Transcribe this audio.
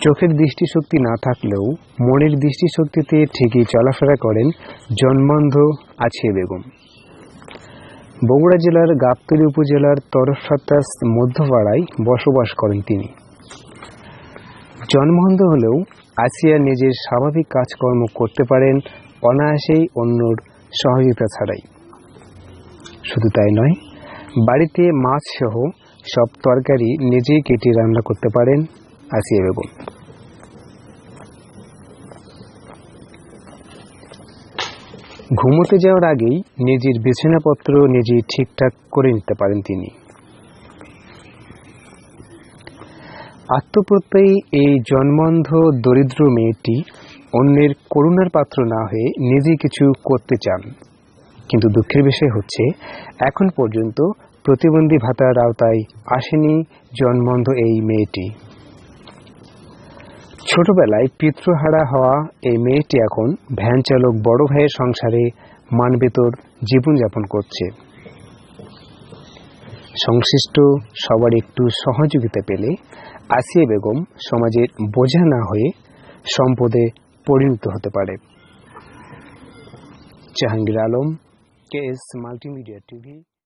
চোখের দৃষ্টিশক্তি না থাকলেও মনের দৃষ্টিশক্তিতে ঠিকই চলাফেরা করেন জন্মান্ধ আছে বেগম। বগুড়া জেলার গাবতলী উপজেলার তরফাতাস মধ্যপাড়ায় বসবাস করেন তিনি। জন্মান্ধ হলেও আসিয়া নিজের স্বাভাবিক কাজকর্ম করতে পারেন, অনায়াসেই অন্যর সহযোগিতা ছাড়াই। শুধু তাই নয়, বাড়িতে মাছ সহ সব তরকারি নিজেই কেটে রান্না করতে পারেন আসিয়া বেগম ঘুমোতে যাওয়ার আগেই নিজের বিছানাপত্র নিজেই ঠিকঠাক করে নিতে পারেন তিনি। আত্মপ্রত্যয়ী এই জন্মন্ধ দরিদ্র মেয়েটি অন্যের করুণার পাত্র না হয়ে নিজেই কিছু করতে চান। কিন্তু দুঃখের বিষয় হচ্ছে, এখন পর্যন্ত প্রতিবন্ধী ভাতার আওতায় আসেনি জন্মন্ধ এই মেয়েটি। ছোটবেলায় পিতৃহারা হওয়া এই মেয়েটি এখন ভ্যান চালক বড় ভাইয়ের সংসারে মানবেতর জীবনযাপন করছে। সংশ্লিষ্ট সবার একটু সহযোগিতা পেলে আসিয়া বেগম সমাজের বোঝা না হয়ে সম্পদে পরিণত হতে পারে। Jahangir Alam, K S multimedia TV.